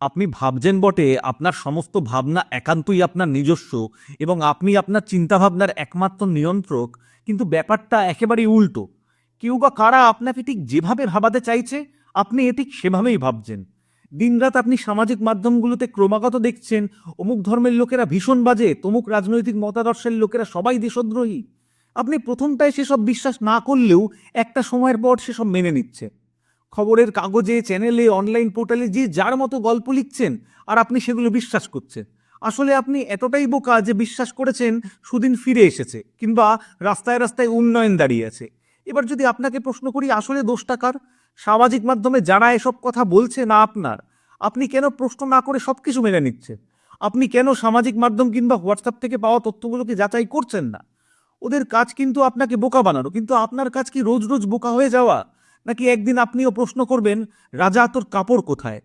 আপনি ভাবছেন বটে, আপনার সমস্ত ভাবনা একান্তই আপনার নিজস্ব এবং আপনি আপনার চিন্তাভাবনার একমাত্র নিয়ন্ত্রক, কিন্তু ব্যাপারটা একেবারেই উল্টো। কেউ বা কারা আপনাকে ঠিক যেভাবে ভাবাতে চাইছে, আপনি এ ঠিক সেভাবেই ভাবছেন। দিনরাত আপনি সামাজিক মাধ্যমগুলোতে ক্রমাগত দেখছেন, অমুক ধর্মের লোকেরা ভীষণ বাজে, তমুক রাজনৈতিক মতাদর্শের লোকেরা সবাই দেশদ্রোহী। আপনি প্রথমটায় সেসব বিশ্বাস না করলেও একটা সময়ের পর সেসব মেনে নিচ্ছে। খবরের কাগজে চ্যানেলে অনলাইন পোর্টালে যে যার মতো গল্প লিখছেন আর আপনি সেগুলো বিশ্বাস করছেন। আসলে আপনি এতটাই বোকা যে বিশ্বাস করেছেন সুদিন ফিরে এসেছে কিংবা রাস্তায় রাস্তায় উন্নয়ন দাঁড়িয়ে আছে। এবার যদি আপনাকে প্রশ্ন করি, আসলে দোষটা কার? সামাজিক মাধ্যমে যারা এসব কথা বলছে না আপনার, আপনি কেন প্রশ্ন না করে সব কিছু মেনে নিচ্ছেন? আপনি কেন সামাজিক মাধ্যম কিংবা হোয়াটসঅ্যাপ থেকে পাওয়া তথ্যগুলোকে যাচাই করছেন না? ওদের কাজ কিন্তু আপনাকে বোকা বানানো, কিন্তু আপনার কাজ কি রোজ রোজ বোকা হয়ে যাওয়া? নাকি একদিন আপনিও প্রশ্ন করবেন রাজা তোর কাপড় কোথায়?